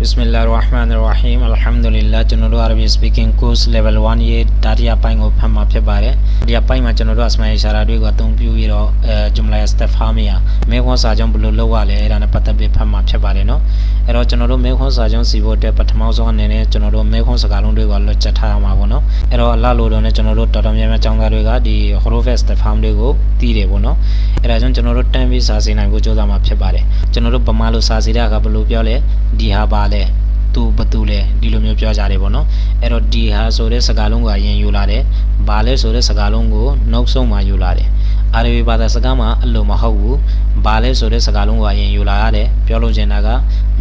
Bismillah ar-Rahman ar-Rahim Alhamdulillah ကျွန်တော်တို့ Arabic speaking course level 1ရဲ့ data ပိုင်းကိုဖတ်မှာဖြစ်ပါတယ်။ဒီပိုင်းမှာကျွန်တော်တို့ Asma Ishara တွေကိုအသုံးပြုပြီးတော့အဲ Jumla Istifhamiya မေခွန်းစာချုပ်ဘယ်လိုလုပ်ရလဲအဲ့ဒါနဲ့ပတ်သက်ပြီးဖတ်မှာဖြစ်ပါတယ်နော်။အဲ့တော့ကျွန်တော်တို့မေခွန်းစာချုပ်စီဖို့အတွက်ပထမဆုံးအနေနဲ့ကျွန်တော်တို့မေခွန်းစကားလုံးတွေကိုလွှတ်ချက်ထားအောင်ပါပေါ့နော် လာလို့တော့ねကျွန်တော်တို့တော်တော်များများចောင်းသားတွေကဒီ Horrorfest farm တွေကိုတီးတယ်ပေါ့နော်အဲ့ဒါကြောင့်ကျွန်တော်တို့တန်းပြီးစာစေနိုင်ဖို့ကြိုးစားမှာဖြစ်ပါတယ်ကျွန်တော်တို့ဗမာလိုစာစေတာကဘယ်လိုပြောလဲဒီဟာပါလဲသူဘသူလဲဒီလိုမျိုးပြောကြတယ်ပေါ့နော်အဲ့တော့ဒီဟာဆိုတဲ့စကားလုံးကယဉ်ယူလာတယ်ဘာလဲဆိုတဲ့စကားလုံးကိုနှုတ်ဆုံးမှယူလာတယ်အာရဗီဘာသာစကားမှာအလိုမဟုတ်ဘူးဘာလဲဆိုတဲ့စကားလုံးကယဉ်ယူလာရတယ်ပြောလို့ချင်တာက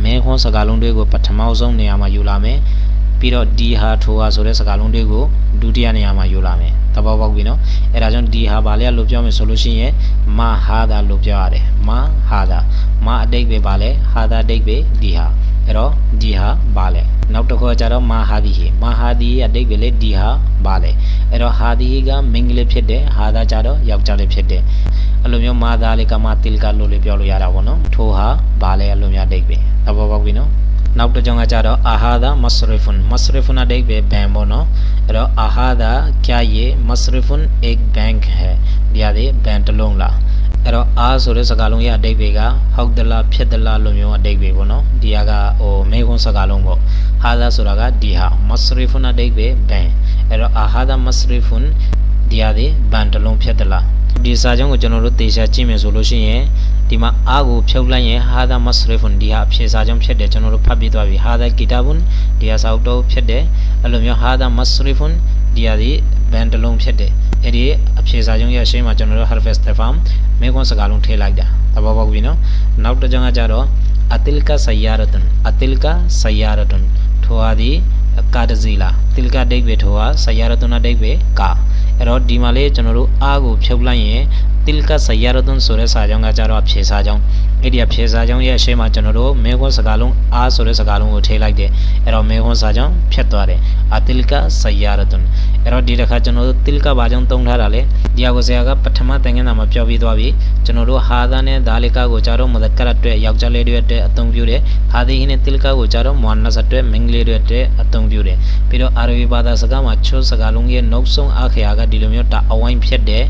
မင်းခွန်းစကားလုံးတွေကိုပထမဆုံးနေရာမှာယူလာမယ် ပြီးတော့ဒီဟာထိုဟာဆိုတဲ့စကားလုံးတွေကိုဒုတိယနေရာမှာယူလာမယ်သဘောပေါက်ပြီနော်အဲ့ဒါကြောင့်ဒီဟာဘာလဲလို့ပြောမယ်ဆိုလို့ရှိရင်မဟာသာလို့ပြောရတယ်မဟာသာမအတိတ်ပဲဘာလဲဟာသာအတိတ်ပဲဒီဟာအဲ့တော့ဒီဟာဘာလဲနောက်တစ်ခေါက်ကျတော့မဟာဒီဟိမဟာဒီအတိတ်ပဲလေဒီဟာဘာလဲအဲ့တော့ဟာဒီကမိန်းကလေးဖြစ်တယ်ဟာသာကျတော့ယောက်ျားလေးဖြစ်တယ်အဲ့လိုမျိုးမာသာလေးကမတိလကလို့လေပြောလို့ရတာပေါ့နော်ထိုဟာဘာလဲအဲ့လိုမျိုးအတိတ်ပဲသဘောပေါက်ပြီနော် နောက်တစ်ကြောင်းကကြတော့အာဟာဒမစရဖွန်မစရဖွန်အတိတ်ပဲဘန်ပေါ့နော်အဲ့တော့အာဟာဒक्या ये मसरफुन एक बैंक है ဒီရတယ်ဘန်တစ်လုံးလားအဲ့တော့အာဆိုတဲ့စကားလုံးရဲ့အတိတ်တွေကဟုတ်သလားဖြစ်သလားလို့မျိုးအတိတ်ပဲပေါ့နော်ဒီဟာကဟိုမေခွန်းစကားလုံးပေါ့ဟာဒါဆိုတာကဒီဟာမစရဖွန်အတိတ်ပဲဘန်အဲ့တော့အာဟာဒမစရဖွန်ဒီရတယ်ဘန်တစ်လုံးဖြစ်သလား ဒီစာကြောင်းကိုကျွန်တော်တို့သေချာကြည့်မယ်ဆိုလို့ရှိရင်ဒီမှာအာကိုဖြုတ်လိုက်ရင်ဟာဒါမစရဖွန်ဒီဟာအဖြေစာကြောင်းဖြစ်တယ်ကျွန်တော်တို့ဖတ်ပြီးသွားပြီဟာဒါကီတာဘွန်ဒီဟာစာအုပ်တော့ဖြစ်တယ်အဲ့လိုမျိုးဟာဒါမစရဖွန်ဒီဟာဒီဘန်တစ်လုံးဖြစ်တယ်အဲ့ဒီအဖြေစာချုပ်ရရှင်းမှာကျွန်တော်တို့ harvest farm မေကွန်စကားလုံးထည့်လိုက်တာသဘောပေါက်ပြီနော်နောက်တစ်ကြောင်းကကြတော့အတိလကဆယာရတန်အတိလကဆယာရတန်ထိုဟာဒီကာတစီလာတိလကဒိတ်ပဲထိုဟာဆယာရတန်ဒိတ်ပဲကာ အဲ့တော့ဒီမှာလေးကျွန်တော်တို့အားကိုဖြုတ်လိုက်ရင် တိလကဆယာရတန်ဆိုတဲ့စာကြောင်းကကြတော့အဖြေစာကြောင်းအဲ့ဒီအဖြေစာကြောင်းရဲ့အရှင်းမှာကျွန်တော်တို့မေကွန်စကားလုံးအားဆိုတဲ့စကားလုံးကိုထည့်လိုက်တယ်အဲ့တော့မေကွန်စာကြောင်းဖြတ်သွားတယ်အတိလကဆယာရတန်အဲ့တော့ဒီတစ်ခါကျွန်တော်တို့တိလကဘာကြောင့်တုံးထားတာလဲဒီဟာကိုဆရာကပထမသင်ခန်းစာမှာပြောပြီးသွားပြီကျွန်တော်တို့ဟာသာနဲ့ဒါလိကကိုကြတော့မဒကရအတွက်ယောက်ျားလေးတွေအတွက်အသုံးပြုတယ်ဟာဒီဟင်းနဲ့တိလကကိုကြတော့မွန်နတ်အတွက်မိန်းကလေးတွေအတွက်အသုံးပြုတယ်ပြီးတော့အာရဗီဘာသာစကားမှာချိုးစကားလုံးရဲ့နောက်ဆုံးအခရာကဒီလိုမျိုးတာအဝိုင်းဖြစ်တယ်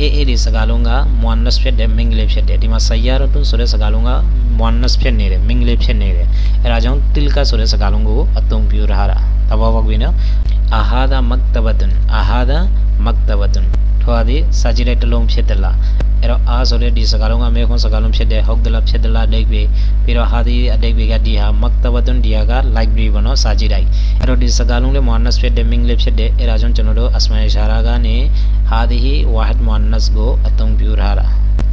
အေးအေးဒီစကားလုံးကမွန်နတ်ဖြစ်တယ်မိန်းကလေးဖြစ်တယ်ဒီမှာဆယာရတုဆိုတဲ့စကားလုံးကမွန်နတ်ဖြစ်နေတယ်မိန်းကလေးဖြစ်နေတယ်အဲဒါကြောင့်တိလကဆိုတဲ့စကားလုံးကိုအသုံးပြုထားတာသဘောပေါက်ပြီနော်အာဟာဒမက်တဘတ်န်အာဟာဒမက်တဘတ်န် ထိုဟာဒီစာကြည့်တဲ့တစ်လုံးဖြစ်တယ်လားအဲ့တော့အာဆိုတဲ့ဒီစကားလုံးကမေခွန်းစကားလုံးဖြစ်တယ်ဟုတ်တယ်လားဖြစ်တယ်လားအတိတ်ပဲပြီးတော့ဟာဒီအတိတ်ပဲကဒီဟာမက်တဘတ်န်ဒီဟာက library ဘောနော်စာကြည့်လိုက်အဲ့တော့ဒီစကားလုံးလေးမွန်နတ်ဖြစ်တယ်မင်းလေးဖြစ်တယ်အဲ့ဒါကြောင့်ကျွန်တော်တို့အစမာရှာရာကနေဟာဒီဟီဝါဟဒ်မွန်နတ်ကိုအသုံးပြုထားတာ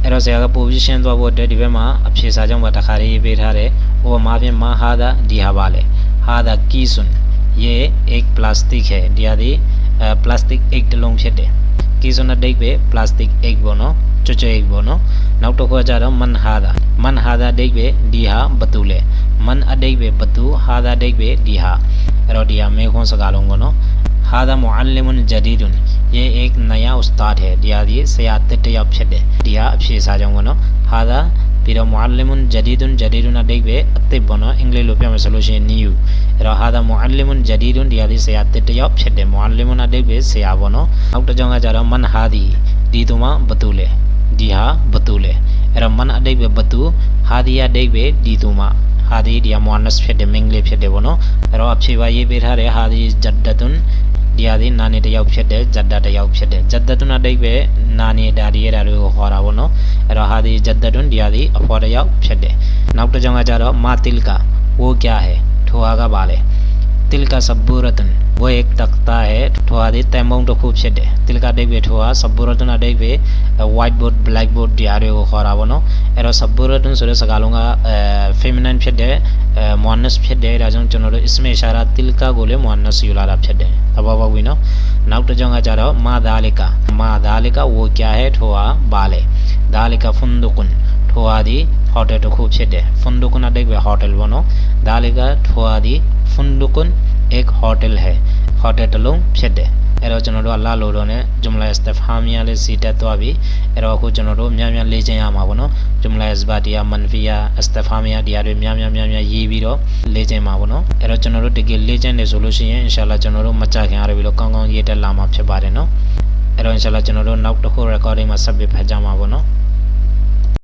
အဲ့တော့ဆရာက position သွားဖို့အတွက်ဒီဘက်မှာအဖြေစာကြောင့်ပါတခါလေးရေးပေးထားတယ်ဥပမာဖြင့်မဟာဒါဒီဟာပါလေဟာဒါကီဆွန် ये एक प्लास्टिक हैဒီဟာဒီအဲ plastic egg किसोना देखे प्लस्टिक एग बनो चुचो एग बनो नौटो को जा रहा मन हादा मन हादा देखे दीहा बतूले मन अदेख बतू हादा देखे दीहा रोडिया मेघों से गालों गो हादा मोहन जदीद ये एक नया उस्ताद है दिया दिए सयाद या दिया अफे सा जाऊंगो हादा က်ဖြစ်တယ်ဒီဟာအဖြေစာကြောင်းပေါ့နော် hada ပြီးတော့ muallimun jadidun jadidun အတိတ်ပဲအသစ်ပေါ့နော်အင်္ဂလိပ်လိုပြောမယ်ဆိုလို့ရှိရင် new အဲ့တော့ hada muallimun jadidun ဒီဟာဒီဆရာတစ်တစ်ယောက်ဖြစ်တယ် muallimun အတိတ်ပဲဆရာပေါ့နော်နောက်တစ်ကြောင်းကကြတော့ man hadi ဒီသူမှဘသူလဲဒီဟာဘသူလဲအဲ့တော့ man အတိတ်ပဲဘသူ hadi အတိတ်ပဲဒီသူမှဟာဒီဒီယမွန်နစ်ဖြစ်တယ်မင်္ဂလိဖြစ်တယ်ပေါ့နော်အဲ့တော့အဖြေပါရေးပေးထားတယ်ဟာဒီဂျတ်ဒတ်ွန် တရားသည်နာနေတယောက်ဖြစ်တယ်ဇတ်တတယောက်ဖြစ်တယ်ဇတ်တတနာတိပဲနာနေတာဒီရတာတွေကိုခေါ်တာပေါ့နော်အဲ့တော့ဟာဒီဇတ်တတွန်တရားသည်အဖော်တယောက်ဖြစ်တယ်နောက်တစ်ကြောင်ကကြတော့မာတိလကဝိုးကြဟဲထိုဟာကပါလဲ တိလကာဆဘူရတန်ဝေက်တကတာဟဲထိုဟာဒီတန်မုံတစ်ခုဖြစ်တယ်တိလကာဒိတ်ပဲထိုဟာဆဘူရတန်အဒိတ်ပဲ white board black board ဒီအားတွေကိုခေါ်တာပေါ့နော်အဲ့တော့ဆဘူရတန်ဆိုတဲ့စကားလုံးကအဲ feminine ဖြစ်တယ် funduqun ek hotel hai hotel တစ်လုံးဖြစ်တယ်အဲ့တော့ကျွန်တော်တို့ကလာလို့တော့ ਨੇ ဂျုံလာစတဖာမီယာလေးစီတက်သွားပြီအဲ့တော့အခုကျွန်တော်တို့များများလေ့ကျင့်ရမှာပေါ့နော်ဂျုံလာစဘာတီယာမန်ဖီယာစတဖာမီယာဒီဟာတွေများများများများရေးပြီးတော့လေ့ကျင့်မှာပေါ့နော်အဲ့တော့ကျွန်တော်တို့တကယ်လေ့ကျင့်နေဆိုလို့ရှိရင်အင်ရှာလာကျွန်တော်တို့မကြခင်အားရပြီးတော့ကောင်းကောင်းရေးတက်လာမှာဖြစ်ပါတယ်နော်အဲ့တော့အင်ရှာလာကျွန်တော်တို့နောက်တစ်ခု recording မှာဆက်ပြီးဖတ်ကြမှာပေါ့နော်